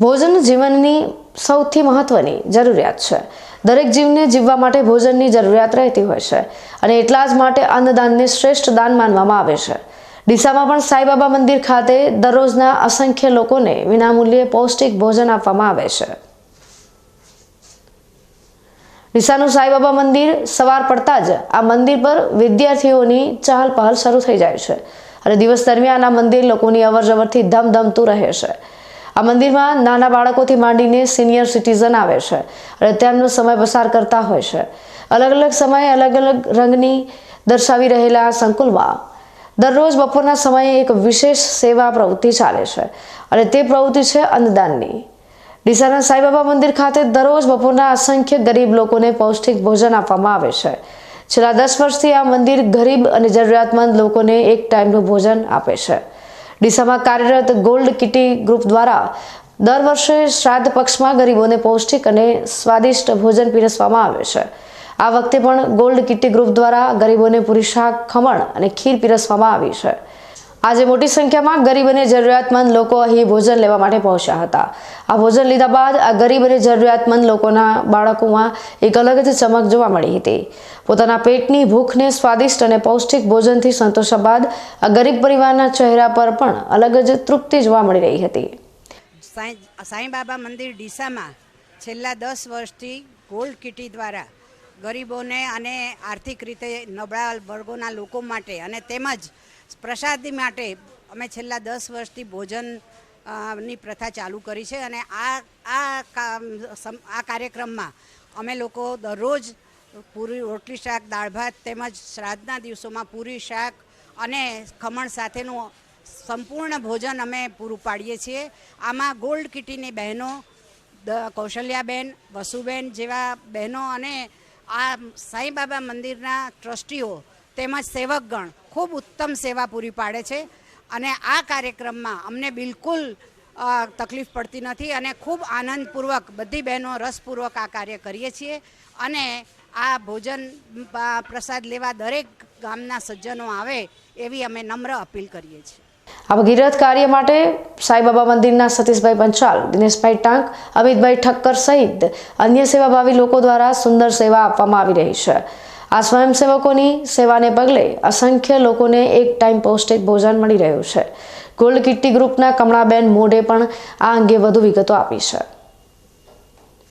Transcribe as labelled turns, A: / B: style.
A: ભોજન જીવનની સૌથી મહત્વની જરૂરિયાત છે. દરેક જીવને જીવવા માટે ભોજનની જરૂરિયાત રહેતી હોય છે અને એટલા જ માટે અન્નદાનને શ્રેષ્ઠ દાન માનવામાં આવે છે. ડીસામાં પણ સાંઈબાબા મંદિર ખાતે દરરોજના અસંખ્ય લોકોને વિનામૂલ્યે પૌષ્ટિક ભોજન આપવામાં આવે છે. ડીસાનું સાંઈબાબા મંદિર સવાર પડતા જ આ મંદિર પર વિદ્યાર્થીઓની ચહલ પહલ શરૂ થઈ જાય છે અને દિવસ દરમિયાન આ મંદિર લોકોની અવરજવરથી ધમધમતું રહે છે. આ મંદિરમાં નાના બાળકોથી માંડીને સિનિયર સિટીઝન આવે છે અને તેમનો સમય પસાર કરતા હોય છે. અલગ અલગ સમયે અલગ અલગ રંગની દર્શાવી રહેલા સંકુલમાં દરરોજ બપોરના સમયે એક વિશેષ સેવા પ્રવૃત્તિ ચાલે છે અને તે પ્રવૃત્તિ છે અન્નદાનની. ડીસાના સાંઈબાબા મંદિર ખાતે દરરોજ બપોરના અસંખ્ય ગરીબ લોકોને પૌષ્ટિક ભોજન આપવામાં આવે છે. છેલ્લા દસ વર્ષથી આ મંદિર ગરીબ અને જરૂરિયાતમંદ લોકોને એક ટાઈમનું ભોજન આપે છે. ડીસામાં કાર્યરત ગોલ્ડ કિટી ગ્રુપ દ્વારા દર વર્ષે શ્રાદ્ધ પક્ષમાં ગરીબોને પૌષ્ટિક અને સ્વાદિષ્ટ ભોજન પીરસવામાં આવે છે. આ વખતે પણ ગોલ્ડ કિટી ગ્રુપ દ્વારા ગરીબોને પૂરી શાક, ખમણ અને ખીર પીરસવામાં આવી છે. આજે મોટી સંખ્યામાં ગરીબ અને જરૂરિયાતમંદ લોકો અહીં ભોજન લેવા માટે પહોંચ્યા હતા. આ ભોજન લીધા બાદ આ ગરીબ અને જરૂરિયાતમંદ લોકોના બાળકોમાં એક અલગ જ ચમક જોવા મળી હતી. પોતાના પેટની ભૂખને સ્વાદિષ્ટ અને પૌષ્ટિક ભોજનથી સંતોષ્યા બાદ આ ગરીબ પરિવારના ચહેરા પર પણ અલગ જ તૃપ્તિ જોવા મળી રહી હતી.
B: સાંઈ સાંઈબાબા મંદિર ડીસામાં છેલ્લા દસ વર્ષથી ગોલ્ડ કિટી દ્વારા ગરીબોને અને આર્થિક રીતે નબળા વર્ગોના લોકો માટે અને તેમજ પ્રસાદી માટે અમે છેલ્લા દસ વર્ષથી ભોજનની પ્રથા ચાલુ કરી છે અને આ આ કાર્યક્રમમાં અમે લોકો દરરોજ પૂરી રોટલી શાક, દાળ ભાત તેમજ શ્રાદ્ધના દિવસોમાં પૂરી શાક અને ખમણ સાથેનું સંપૂર્ણ ભોજન અમે પૂરું પાડીએ છીએ. આમાં ગોલ્ડ કિટીની બહેનો કૌશલ્યાબેન, વસુબેન જેવા બહેનો અને આ સાંઈબાબા મંદિરના ટ્રસ્ટીઓ તેમજ સેવકગણ ખૂબ ઉત્તમ સેવા પૂરી પાડે છે અને આ કાર્યક્રમમાં અમને બિલકુલ તકલીફ પડતી નથી અને ખૂબ આનંદપૂર્વક બધી બહેનો રસપૂર્વક આ કાર્ય કરીએ છીએ અને આ ભોજન પ્રસાદ લેવા દરેક ગામના સજ્જનો આવે એવી અમે નમ્ર અપીલ કરીએ છીએ.
A: આ ભગીરથ કાર્ય માટે સાંઈબાબા મંદિરના સતીશભાઈ પંચાલ દિનેશભાઈ ટાંક, અમિતભાઈ ઠક્કર સહિત અન્ય સેવાભાવી લોકો દ્વારા સુંદર સેવા આપવામાં આવી રહી છે. આ સ્વયંસેવકોની સેવાને પગલે અસંખ્ય લોકોને એક ટાઈમ પૌષ્ટિક ભોજન મળી રહ્યું છે. ગોલ્ડ કિટ્ટી ગ્રુપના કમળાબેન મોઢે પણ આ અંગે વધુ વિગતો આપી છે.